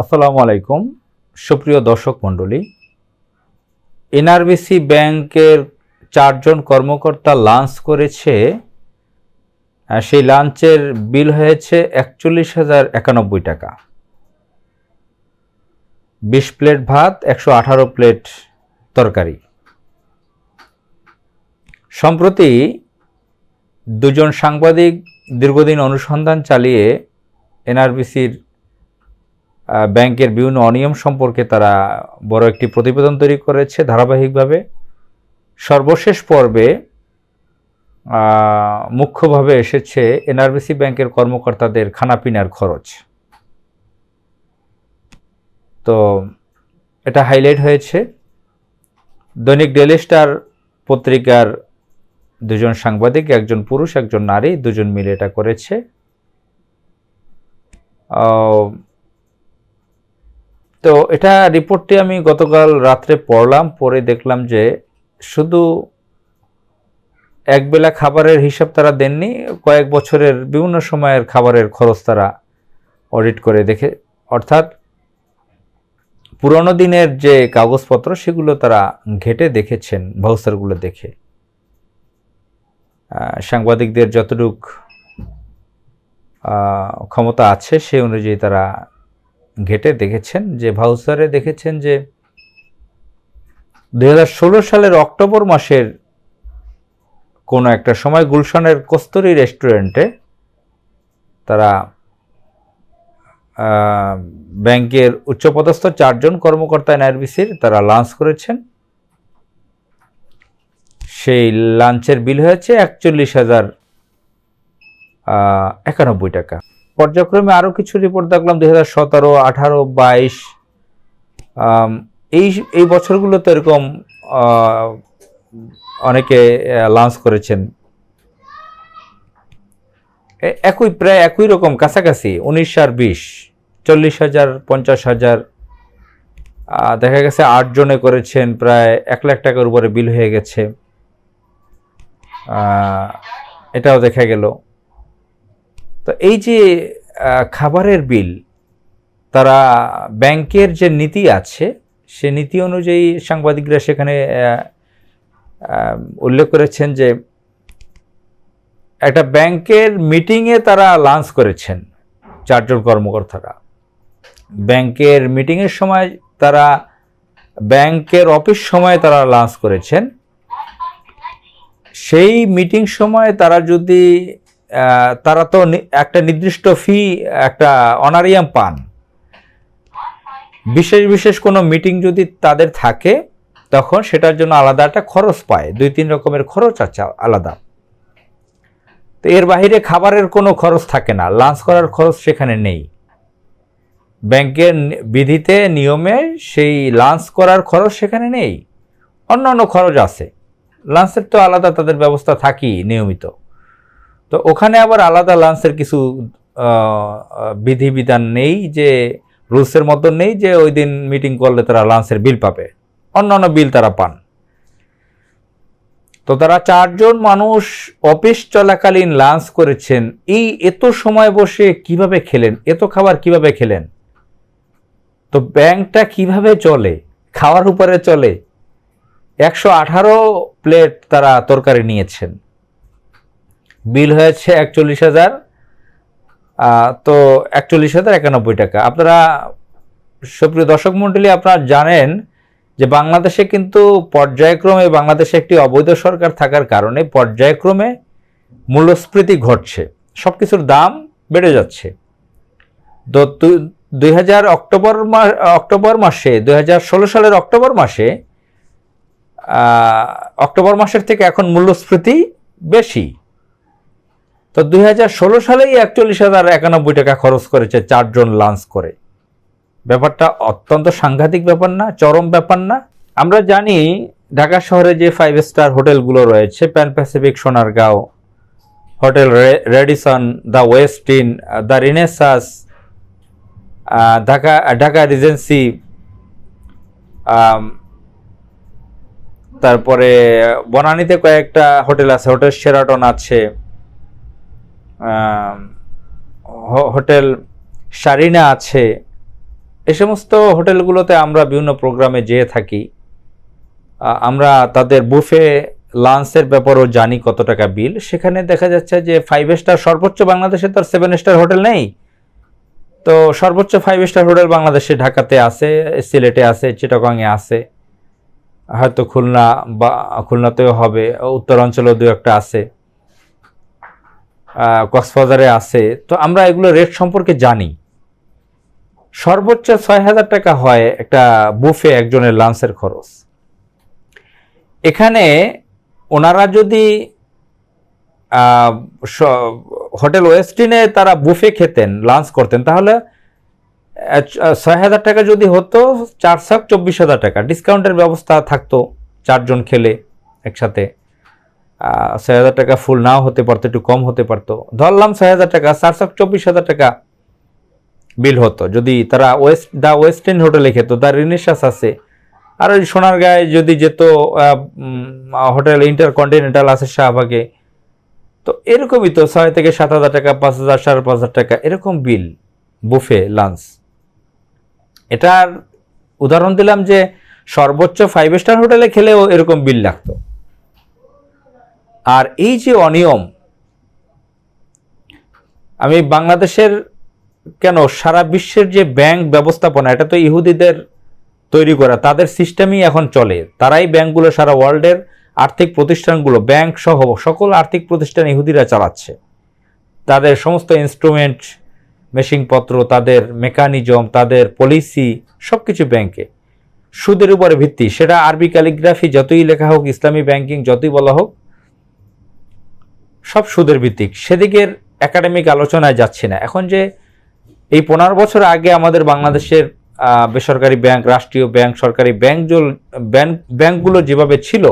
আসসালামু আলাইকুম, সুপ্রিয় দর্শক মণ্ডলী। এনআরবিসি ব্যাংকের চারজন কর্মকর্তা লাঞ্চ করেছে। সেই লাঞ্চের বিল হয়েছে একচল্লিশ হাজার একানব্বই টাকা। বিশ প্লেট ভাত, একশো আঠারো প্লেট তরকারি। সম্প্রতি দুজন সাংবাদিক দীর্ঘদিন অনুসন্ধান চালিয়ে এনআরবিসির ব্যাংকের বিভিন্ন অনিয়ম সম্পর্কে তারা বড় একটি প্রতিবেদন তৈরি করেছে ধারাবাহিকভাবে। সর্বশেষ পর্বে মুখ্যভাবে এসেছে এনআরবিসি ব্যাংকের কর্মকর্তাদের খানাপিনার খরচ। তো এটা হাইলাইট হয়েছে। দৈনিক ডেলি স্টার পত্রিকার দুজন সাংবাদিক, একজন পুরুষ, একজন নারী, দুজন মিলে এটা করেছে। তো এটা রিপোর্টটি আমি গতকাল রাত্রে পড়লাম পরে দেখলাম যে শুধু একবেলা খাবারের হিসাব তারা দেননি, কয়েক বছরের বিভিন্ন সময়ের খাবারের খরচ তারা অডিট করে দেখে, অর্থাৎ পুরনো দিনের যে কাগজপত্র সেগুলো তারা ঘেটে দেখেছেন ভাউচারগুলো দেখে। সাংবাদিকদের যতটুক ক্ষমতা আছে সেই অনুযায়ী তারা ঘেটে দেখেছেন যে ভাউসারে দেখেছেন যে দু হাজার ষোলো সালের অক্টোবর মাসের কোনো একটা সময় গুলশানের কস্তুরী রেস্টুরেন্টে তারা ব্যাংকের উচ্চপদস্থ চারজন কর্মকর্তা এনআরবিসির তারা লাঞ্চ করেছেন। সেই লাঞ্চের বিল হয়েছে একচল্লিশ হাজার একানব্বই টাকা। পর্যায়ক্রমে আরও কিছু রিপোর্ট দেখলাম, দুই হাজার সতেরো, আঠারো, বাইশ। এই এই বছরগুলোতে এরকম অনেকে লঞ্চ করেছেন। একই, প্রায় একই রকম, কাছাকাছি, উনিশ আর বিশ, চল্লিশ হাজার, পঞ্চাশ হাজার। দেখা গেছে আট জনে করেছেন, প্রায় এক লাখ টাকার উপরে বিল হয়ে গেছে। এটাও দেখা গেল। তো এই যে খাবারের বিল, তারা ব্যাংকের যে নীতি আছে, সে নীতি অনুযায়ী সাংবাদিকরা সেখানে উল্লেখ করেছেন যে একটা ব্যাংকের মিটিংয়ে তারা লাঞ্চ করেছেন চারজন কর্মকর্তারা। ব্যাংকের মিটিংয়ের সময় তারা, ব্যাংকের অফিস সময়ে তারা লাঞ্চ করেছেন। সেই মিটিং সময় তারা যদি তারা তো একটা নির্দিষ্ট ফি একটা অনারিয়াম পান। বিশেষ বিশেষ কোনো মিটিং যদি তাদের থাকে, তখন সেটার জন্য আলাদা একটা খরচ পায়। দুই, তিন রকমের খরচ আছে, আলাদা। তো এর বাইরে খাবারের কোনো খরচ থাকে না। লাঞ্চ করার খরচ সেখানে নেই। ব্যাংকের বিধিতে, নিয়মে সেই লাঞ্চ করার খরচ সেখানে নেই। অন্যান্য খরচ আছে। লাঞ্চের তো আলাদা তাদের ব্যবস্থা থাকি নিয়মিত। তো ওখানে আবার আলাদা লাঞ্চের কিছু বিধিবিধান নেই যে রুলসের মতো নেই যে ওই দিন মিটিং করলে তারা লাঞ্চের বিল পাবে। অন্যান্য বিল তারা পান। তো তারা চারজন মানুষ অফিস চলাকালীন লাঞ্চ করেছেন। এই এত সময় বসে কীভাবে খেলেন? এত খাবার কীভাবে খেলেন? তো ব্যাংকটা কীভাবে চলে? খাওয়ার উপরে চলে? একশো আঠারো প্লেট তারা তরকারি নিয়েছেন। বিল হয়েছে একচল্লিশ হাজার তো একচল্লিশ হাজার একানব্বই টাকা। আপনারা, সুপ্রিয় দর্শক মণ্ডলী, আপনারা জানেন যে বাংলাদেশে কিন্তু পর্যায়ক্রমে বাংলাদেশে একটি অবৈধ সরকার থাকার কারণে পর্যায়ক্রমে মূল্যস্ফীতি ঘটছে। সব কিছুর দাম বেড়ে যাচ্ছে। তো দুই হাজার অক্টোবর মাস অক্টোবর মাসে, দুই হাজার ষোলো সালের অক্টোবর মাসে অক্টোবর মাসের থেকে এখন মূল্যস্ফীতি বেশি। তো দুই হাজার ষোলো সালেই একচল্লিশ হাজার একানব্বই টাকা খরচ করেছে চারজন লাঞ্চ করে। ব্যাপারটা অত্যন্ত সাংঘাতিক ব্যাপার না, চরম ব্যাপার না। আমরা জানি ঢাকা শহরে যে ফাইভ স্টার হোটেলগুলো রয়েছে Pan Pacific Sonargaon, hotel Radisson the Westin the Renaissance Dhaka Dhaka Regency তারপরে বনানীতে কয়েকটা হোটেল আছে, হোটেল শেরাটন আছে। হোটেল সারিনা আছে। এ সমস্ত হোটেলগুলোতে আমরা বিভিন্ন প্রোগ্রামে যেয়ে থাকি। আমরা তাদের বুফে লাঞ্চের ব্যাপারেও জানি কত টাকা বিল। সেখানে দেখা যাচ্ছে যে ফাইভ স্টার সর্বোচ্চ বাংলাদেশে তো আর সেভেন স্টার হোটেল নেই। তো সর্বোচ্চ ফাইভ স্টার হোটেল বাংলাদেশে ঢাকাতে আছে, সিলেটে আছে, চিটাগংয়ে আছে। হয়তো খুলনা বা, খুলনাতেও হবে, উত্তরাঞ্চলেও দু একটা আছে। কক্সবাজারে আছে। তো আমরা এগুলো রেট সম্পর্কে জানি। সর্বোচ্চ ছয় হাজার টাকা হয় একটা বুফে একজনের লাঞ্চের খরচ। এখানে ওনারা যদি হোটেল ওয়েস্টিনে তারা বুফে খেতেন লাঞ্চ করতেন, তাহলে ছয় হাজার টাকা যদি হতো, চার সাক চব্বিশ হাজার টাকা। ডিসকাউন্টের ব্যবস্থা থাকতো, চারজন খেলে একসাথে। ছয় হাজার টাকা ফুল নাও হতে পারতো, একটু কম হতে পারতো। ধরলাম ছয় হাজার টাকা চার সাক চব্বিশ হাজার টাকা বিল হতো। যদি তারা ওয়েস্ট দ্য ওয়েস্টার্ন হোটেলে খেত দ্য রিনেশাস আছে। আর ওই সোনারগাঁয়ে যদি যেত হোটেল ইন্টারকন্টিনেন্টাল আছে শাহবাগে। তো এরকমই তো ছয় থেকে সাত হাজার টাকা, পাঁচ হাজার, সাড়ে পাঁচ হাজার টাকা, এরকম বিল বুফে লাঞ্চ এটার উদাহরণ দিলাম যে সর্বোচ্চ ফাইভ স্টার হোটেলে খেলেও এরকম বিল লাগতো। আর এই যে অনিয়ম, আমি বাংলাদেশের কেন সারা বিশ্বের যে ব্যাংক ব্যবস্থাপনা, এটা তো ইহুদিদের তৈরি করা, তাদের সিস্টেমই এখন চলে। তারাই ব্যাংকগুলো সারা ওয়ার্ল্ডের আর্থিক প্রতিষ্ঠানগুলো, ব্যাংক সহ সকল আর্থিক প্রতিষ্ঠান ইহুদিরা চালাচ্ছে। তাদের সমস্ত ইনস্ট্রুমেন্ট মেশিনপত্র, তাদের মেকানিজম তাদের পলিসি সব কিছু ব্যাংকে। সুদের উপরে ভিত্তি, সেটা আরবি ক্যালিগ্রাফি যতই লেখা হোক, ইসলামী ব্যাংকিং যতই বলা হোক সব সুদের ভিত্তিক। সেদিকের একাডেমিক আলোচনায় যাচ্ছে না। এখন যে এই পনেরো বছর আগে আমাদের বাংলাদেশের বেসরকারি ব্যাংক, রাষ্ট্রীয় ব্যাংক, সরকারি ব্যাংক ব্যাংক, ব্যাংকগুলো যেভাবে ছিল,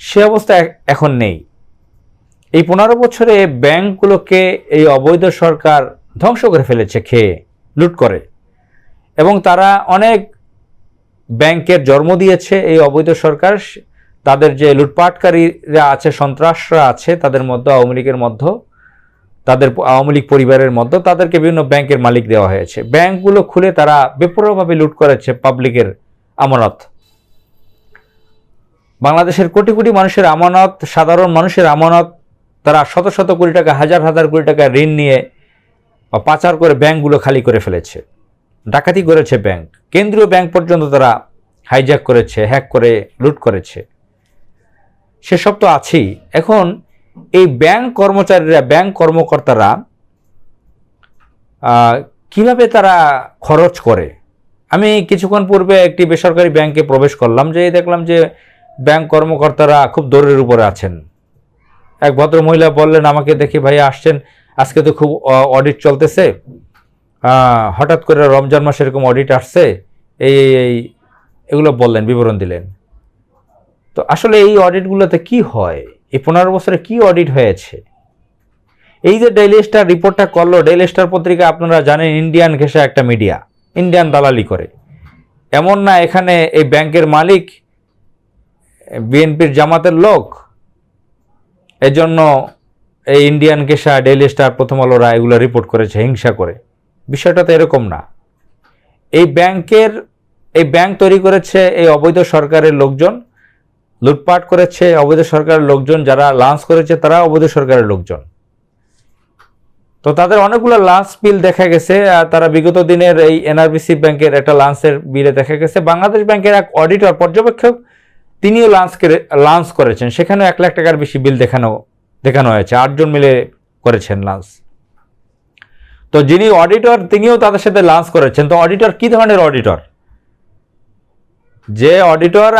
সে অবস্থা এখন নেই। এই পনেরো বছরে ব্যাংকগুলোকে এই অবৈধ সরকার ধ্বংস করে ফেলেছে, খেয়ে, লুট করে। এবং তারা অনেক ব্যাংকের জন্ম দিয়েছে এই অবৈধ সরকার তাদের যে লুটপাটকারীরা আছে, সন্ত্রাসরা আছে, তাদের মধ্যে, আওয়ামী লীগের মধ্যে, তাদের আওয়ামী লীগ পরিবারের মধ্যে, তাদেরকে বিভিন্ন ব্যাংকের মালিক দেওয়া হয়েছে। ব্যাংকগুলো খুলে তারা বেপরোয়াভাবে লুট করেছে পাবলিকের আমানত। বাংলাদেশের কোটি কোটি মানুষের আমানত, সাধারণ মানুষের আমানত, তারা শত শত কোটি টাকা, হাজার হাজার কোটি টাকা ঋণ নিয়ে বা পাচার করে ব্যাংকগুলো খালি করে ফেলেছে। ডাকাতি করেছে ব্যাংক। কেন্দ্রীয় ব্যাংক পর্যন্ত তারা হাইজ্যাক করেছে হ্যাক করে, লুট করেছে। সেসব তো আছেই। এখন এই ব্যাংক কর্মচারীরা, ব্যাংক কর্মকর্তারা কীভাবে তারা খরচ করে? আমি কিছুক্ষণ পূর্বে একটি বেসরকারি ব্যাংকে প্রবেশ করলাম যে দেখলাম যে ব্যাংক কর্মকর্তারা খুব দৌড়ের উপরে আছেন। এক ভদ্র মহিলা বললেন, আমাকে দেখি ভাই আসছেন, আজকে তো খুব অডিট চলতেছে। হঠাৎ করে রমজান মাসে এরকম অডিট আসছে। এই এই, এগুলো বললেন, বিবরণ দিলেন। তো আসলে এই অডিটগুলোতে কি হয়? এই পনেরো বছরে কি অডিট হয়েছে? এই যে ডেইলি স্টার রিপোর্টটা করল ডেইলি স্টার পত্রিকা আপনারা জানেন ইন্ডিয়ান ঘেঁষা একটা মিডিয়া ইন্ডিয়ান দালালি করে। এমন না এখানে এই ব্যাংকের মালিক, বিএনপির জামাতের লোক, এজন্য এই ইন্ডিয়ান ঘেঁষা ডেইলি স্টার প্রথম আলোরা এগুলো রিপোর্ট করেছে, হিংসা করে। বিষয়টা তো এরকম না। এই ব্যাংকের, এই ব্যাংক তৈরি করেছে এই অবৈধ সরকারের লোকজন লুটপাট করেছে অবৈধ সরকারের লোকজন, যারা লাঞ্চ করেছে তারা অবৈধ সরকারের লোকজন। তো তাদের অনেকগুলো লাঞ্চ বিল দেখা গেছে তারা বিগত দিনের এই এনআরবিসি ব্যাংকের একটা লাঞ্চের বিলে দেখা গেছে। বাংলাদেশ ব্যাংকের এক অডিটর পর্যবেক্ষক, তিনিও লাঞ্চ লাঞ্চ করেছেন। সেখানেও এক লাখ টাকার বেশি বিল দেখানো দেখানো হয়েছে। আটজন মিলে করেছেন লাঞ্চ। তো যিনি অডিটর তিনিও তাদের সাথে লাঞ্চ করেছেন। তো অডিটর কি ধরনের অডিটর যে অডিটর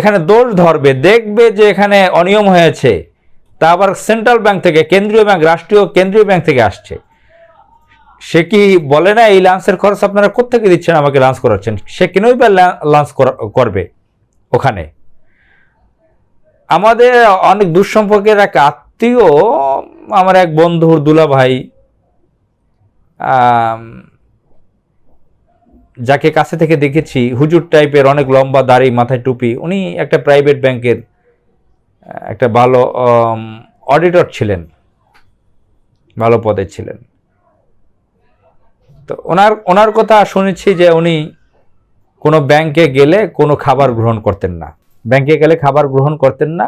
এখানে দোষ ধরবে দেখবে যে এখানে অনিয়ম হয়েছে তা আবার সেন্ট্রাল ব্যাংক থেকে কেন্দ্রীয় ব্যাংক রাষ্ট্রীয় কেন্দ্রীয় ব্যাংক থেকে আসছে। সে কি বলে না এই লাঞ্চের খরচ আপনারা কোথেকে দিচ্ছেন আমাকে লাঞ্চ করাচ্ছেন? সে কেনই বা লাঞ্চ করবে ওখানে? আমাদের অনেক দুঃসম্পর্কের এক আত্মীয় আমার এক বন্ধুর দুলা ভাই আম, যাকে কাছে থেকে দেখেছি, হুজুর টাইপের অনেক লম্বা দাড়ি, মাথায় টুপি, উনি একটা প্রাইভেট ব্যাংকের একটা ভালো অডিটর ছিলেন। ভালো পদে ছিলেন। তো ওনার ওনার কথা শুনেছি যে উনি কোনো ব্যাংকে গেলে কোনো খাবার গ্রহণ করতেন না। ব্যাংকে গেলে খাবার গ্রহণ করতেন না।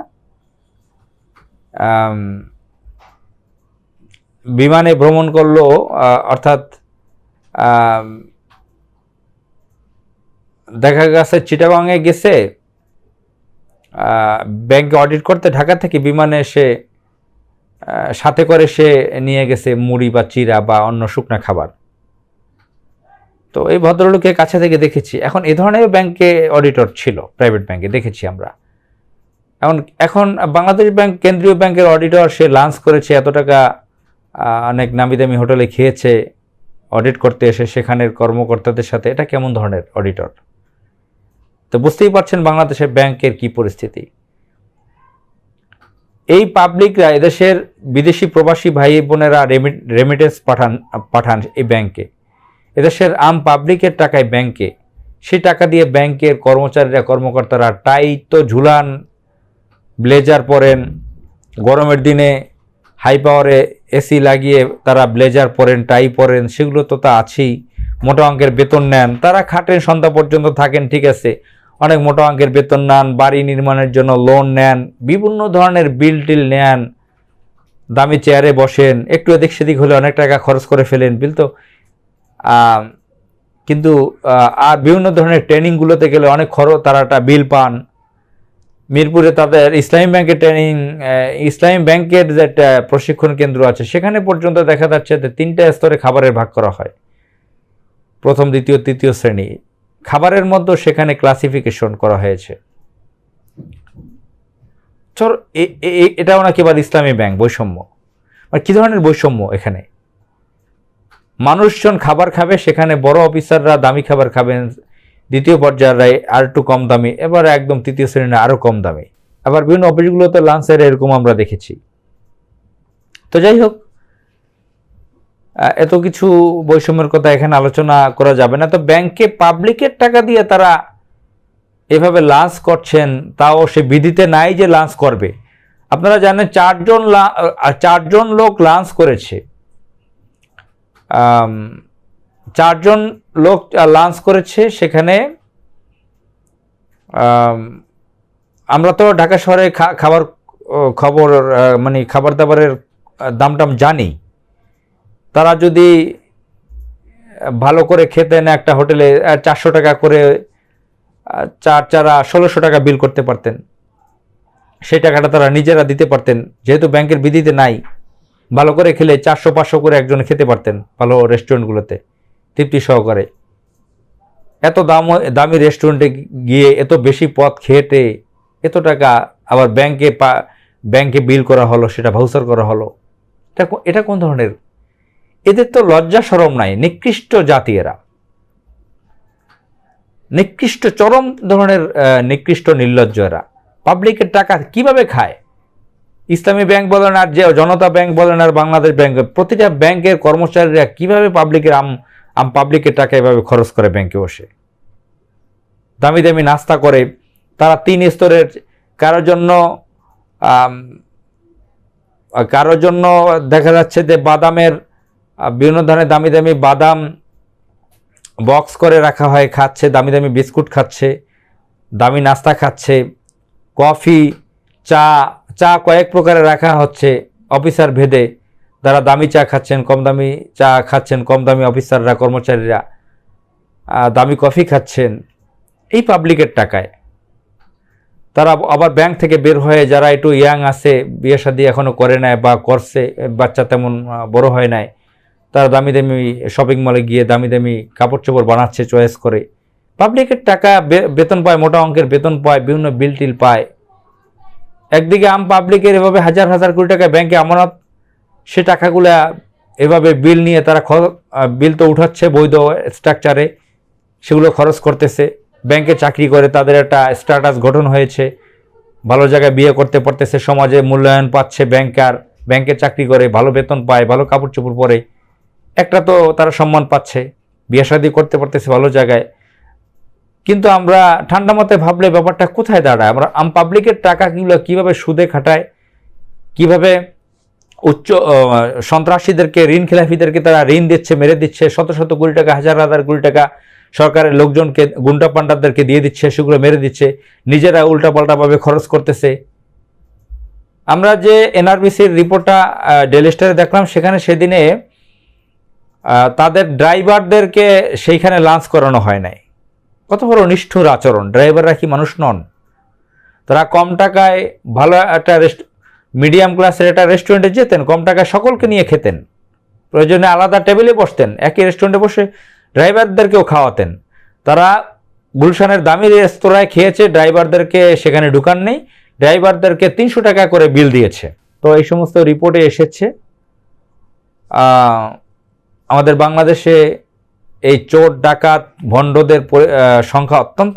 বিমানে ভ্রমণ করল অর্থাৎ দেখা গেছে চিটাগাংয়ে গেছে ব্যাংকে অডিট করতে ঢাকা থেকে বিমানে এসে সাথে করে সে নিয়ে গেছে মুড়ি বা চিরা বা অন্য শুকনা খাবার। তো এই ভদ্রলোকের কাছে থেকে দেখেছি। এখন এই ধরনের ব্যাংকে অডিটর ছিল প্রাইভেট ব্যাংকে, দেখেছি আমরা। এখন এখন বাংলাদেশ ব্যাংক, কেন্দ্রীয় ব্যাংকের অডিটর সে লাঞ্চ করেছে, এত টাকা অনেক নামি দামি হোটেলে খেয়েছে অডিট করতে এসে সেখানের কর্মকর্তাদের সাথে। এটা কেমন ধরনের অডিটর তো বুঝতেই পারছেন বাংলাদেশের ব্যাংকের কি পরিস্থিতি। এই পাবলিকরা এদেশের বিদেশি প্রবাসী ভাই বোনেরা রেমিটেন্স পাঠান পাঠান এই ব্যাংকে। এদেশের আম পাবলিকের টাকায় ব্যাংকে। সেই টাকা দিয়ে ব্যাংকের কর্মচারীরা, কর্মকর্তারা টাই তো ঝুলান, ব্লেজার পরেন, গরমের দিনে হাই পাওয়ারে এসি লাগিয়ে তারা ব্লেজার পরেন, টাই পরেন, সেগুলো তো তা আছেই। মোটা অঙ্কের বেতন নেন, তারা খাটেন, সন্ধ্যা পর্যন্ত থাকেন, ঠিক আছে। অনেক মোটা অঙ্কের বেতন নেন, বাড়ি নির্মাণের জন্য লোন নেন, বিভিন্ন ধরনের বিল টিল নেন, দামি চেয়ারে বসেন, একটু এদিক সেদিক হলে অনেক টাকা খরচ করে ফেলেন বিল তো। কিন্তু আর বিভিন্ন ধরনের ট্রেনিংগুলোতে গেলে অনেক খরচ তারা একটা বিল পান। মিরপুরে তাদের ইসলামী ব্যাংকের ট্রেনিং ইসলামী ব্যাংকের যে একটা প্রশিক্ষণ কেন্দ্র আছে, সেখানে পর্যন্ত দেখা যাচ্ছে যে তিনটা স্তরে খাবারের ভাগ করা হয়। প্রথম, দ্বিতীয়, তৃতীয় শ্রেণি। খাবারের মধ্যে সেখানে ক্লাসিফিকেশন করা হয়েছে। এ- এটাও নাকি আবার ইসলামী ব্যাংক, বৈষম্য। মানে কি ধরনের বৈষম্য এখানে? মানুষজন খাবার খাবে, সেখানে বড় অফিসাররা দামি খাবার খাবেন, দ্বিতীয় পর্যায়ের আর একটু কম দামি, এবার একদম তৃতীয় শ্রেণির আরও কম দামি। আবার বিভিন্ন অফিসগুলোতে লাঞ্চের এরকম আমরা দেখেছি। তো যাই হোক এত কিছু বৈষম্যের কথা এখানে আলোচনা করা যাবে না। তো ব্যাংকে পাবলিকের টাকা দিয়ে তারা এভাবে লাঞ্চ করছেন, তাও সে বিধিতে নাই যে লাঞ্চ করবে। আপনারা জানেন চারজন চারজন লোক লাঞ্চ করেছে। চারজন লোক লাঞ্চ করেছে সেখানে আমরা তো ঢাকা শহরে খাবার খবর মানে খাবার দাবারের দাম টাম জানি। তারা যদি ভালো করে খেতেন একটা হোটেলে চারশো টাকা করে চার চারা ষোলোশো টাকা বিল করতে পারতেন। সেই টাকাটা তারা নিজেরা দিতে পারতেন, যেহেতু ব্যাংকের বিধিতে নাই। ভালো করে খেলে চারশো, পাঁচশো করে একজন খেতে পারতেন ভালো রেস্টুরেন্টগুলোতে, তৃপ্তি সহকারে। এত দাম, দামি রেস্টুরেন্টে গিয়ে এত বেশি পথ খেটে, এত টাকা আবার ব্যাংকে পা, ব্যাংকে বিল করা হলো, সেটা ভাউচার করা হলো। এটা এটা কোন ধরনের এদের তো লজ্জা সরম নাই, নিকৃষ্ট জাতি এরা। নিকৃষ্ট চরম ধরনের নিকৃষ্ট নির্লজ্জ এরা। পাবলিকের টাকা কীভাবে খায়? ইসলামী ব্যাংক বলেন আর যে জনতা ব্যাংক বলেন আর বাংলাদেশ ব্যাংক। প্রতিটা ব্যাংকের কর্মচারীরা কীভাবে পাবলিকের আম আম, পাবলিকের টাকা এভাবে খরচ করে ব্যাংকে বসে? দামি দামি নাস্তা করে, তারা তিন স্তরের, কারোর জন্য কারোর জন্য দেখা যাচ্ছে যে বাদামের বিভিন্ন ধরনের দামি দামি বাদাম বক্স করে রাখা হয়, খাচ্ছে, দামি দামি বিস্কুট খাচ্ছে, দামি নাস্তা খাচ্ছে, কফি, চা চা কয়েক প্রকারে রাখা হচ্ছে অফিসার ভেদে। যারা দামি চা খাচ্ছেন, কম দামি চা খাচ্ছেন, কম দামি অফিসাররা, কর্মচারীরা দামি কফি খাচ্ছেন এই পাবলিকের টাকায়। তারা আবার ব্যাংক থেকে বের হয়ে যারা একটু ইয়াং আছে, বিয়ে শাদি এখনও করে নেয় বা করছে, বাচ্চা তেমন বড় হয় নাই তারা দামি দামি শপিং মলে গিয়ে দামি দামি কাপড় চোপড় বানাচ্ছে চয়েস করে। পাবলিকের টাকা বেতন পায়, মোটা অঙ্কের বেতন পায়, বিভিন্ন বিল টিল পায়। একদিকে আম পাবলিকের এভাবে হাজার হাজার কোটি টাকা ব্যাংকে আমানত, সে টাকাগুলো এভাবে বিল নিয়ে তারা বিল তো উঠাচ্ছে বৈধ স্ট্রাকচারে সেগুলো খরচ করতেছে। ব্যাংকে চাকরি করে, তাদের একটা স্ট্যাটাস গঠন হয়েছে। ভালো জায়গায় বিয়ে করতে পারতেছে, সমাজে মূল্যায়ন পাচ্ছে ব্যাংকার ব্যাংকে চাকরি করে, ভালো বেতন পায়, ভালো কাপড় চোপড় পরে। একটা তো তারা সম্মান পাচ্ছে, বিয়ে শাদী করতে পারতেছে ভালো জায়গায়। কিন্তু আমরা ঠান্ডা মাথায় ভাবলে ব্যাপারটা কোথায় দাঁড়ায়? আমরা আম পাবলিকের টাকা টাকাগুলো কীভাবে সুদে খাটায়? কীভাবে উচ্চ সন্ত্রাসীদেরকে, ঋণ খেলাফিদেরকে তারা ঋণ দিচ্ছে, মেরে দিচ্ছে, শত শত কোটি টাকা, হাজার হাজার কোটি টাকা সরকারের লোকজনকে, গুন্ডা পান্ডারদেরকে দিয়ে দিচ্ছে, সেগুলো মেরে দিচ্ছে, নিজেরা উল্টাপাল্টাভাবে খরচ করতেছে। আমরা যে এনআরবিসির রিপোর্টটা ডেলিস্টারে দেখলাম, সেখানে সেদিনে তাদের ড্রাইভারদেরকে সেইখানে লাঞ্চ করানো হয় নাই। কত বড় নিষ্ঠুর আচরণ। ড্রাইভাররা কি মানুষ নন? তারা কম টাকায় ভালো একটা রেস্ট মিডিয়াম ক্লাসের একটা রেস্টুরেন্টে যেতেন, কম টাকায় সকলকে নিয়ে খেতেন। প্রয়োজনে আলাদা টেবিলে বসতেন, একই রেস্টুরেন্টে বসে ড্রাইভারদেরকেও খাওয়াতেন। তারা গুলশানের দামি রেস্তোরাঁয় খেয়েছে, ড্রাইভারদেরকে সেখানে ঢুকান নেই, ড্রাইভারদেরকে তিনশো টাকা করে বিল দিয়েছে। তো এই সমস্ত রিপোর্টে এসেছে আমাদের বাংলাদেশে এই চোর, ডাকাত, ভণ্ডদের সংখ্যা অত্যন্ত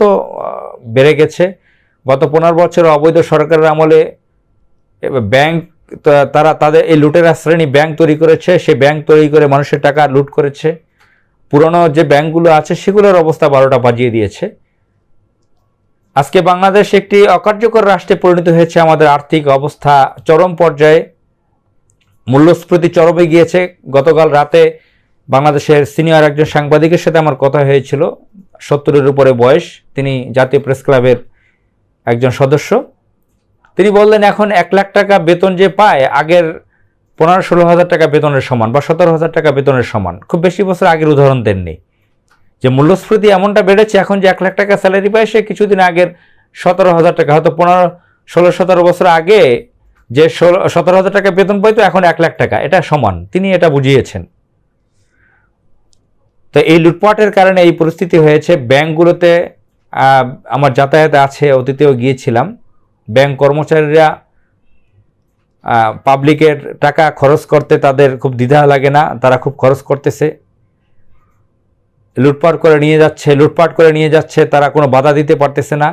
বেড়ে গেছে। গত পনেরো বছর অবৈধ সরকারের আমলে ব্যাংক তারা তাদের এই লুটেরা শ্রেণি ব্যাংক তৈরি করেছে। সে ব্যাংক তৈরি করে মানুষের টাকা লুট করেছে। পুরনো যে ব্যাংকগুলো আছে, সেগুলোর অবস্থা বারোটা বাজিয়ে দিয়েছে। আজকে বাংলাদেশ একটি অকার্যকর রাষ্ট্রে পরিণত হয়েছে। আমাদের আর্থিক অবস্থা চরম পর্যায়ে। মূল্যস্ফীতি চরমে গিয়েছে। গতকাল রাতে বাংলাদেশের সিনিয়র একজন সাংবাদিকের সাথে আমার কথা হয়েছিল। সত্তরের উপরে বয়স। তিনি জাতীয় প্রেস ক্লাবের একজন সদস্য। তিনি বললেন, এখন এক লাখ টাকা বেতন যে পায়, আগের পনেরো ষোলো হাজার টাকা বেতনের সমান বা সতেরো হাজার টাকা বেতনের সমান। খুব বেশি বছর আগের উদাহরণ দেননি। যে মূল্যস্ফীতি এমনটা বেড়েছে এখন যে এক লাখ টাকা স্যালারি পায়, সে কিছুদিন আগের সতেরো হাজার টাকা। হয়তো পনেরো ষোলো সতেরো বছর আগে যে ষোলো, সতেরো হাজার টাকা বেতন পাইতো, এখন এক লাখ টাকা। এটা সমান। তিনি এটা বুঝিয়েছেন। তো এই লুটপাটের কারণে এই পরিস্থিতি হয়েছে। ব্যাংকগুলোতে আমার যাতায়াতে আছে, অতীতেও গিয়েছিলাম। ব্যাংক কর্মচারীরা পাবলিকের টাকা খরচ করতে তাদের খুব দ্বিধা লাগে না, তারা খুব খরচ করতেছে। লুটপাট করে নিয়ে যাচ্ছে, লুটপাট করে নিয়ে যাচ্ছে, তারা কোনো বাধা দিতে পারতেছে না।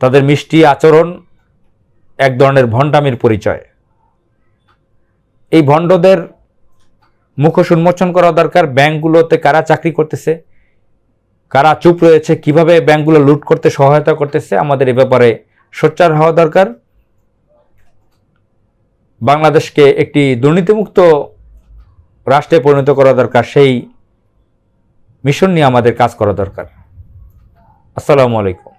তাদের মিষ্টি আচরণ এক ধরনের ভণ্ডামির পরিচয়। এই ভণ্ডদের মুখোশ উন্মোচন করা দরকার। ব্যাংকগুলোতে কারা চাকরি করতেছে? কারা চুপ রয়েছে? কীভাবে ব্যাংকগুলো লুট করতে সহায়তা করতেছে? আমাদের এ ব্যাপারে সোচ্চার হওয়া দরকার। বাংলাদেশকে একটি দুর্নীতিমুক্ত রাষ্ট্রে পরিণত করা দরকার। সেই মিশন নিয়ে আমাদের কাজ করা দরকার। আসসালামু আলাইকুম।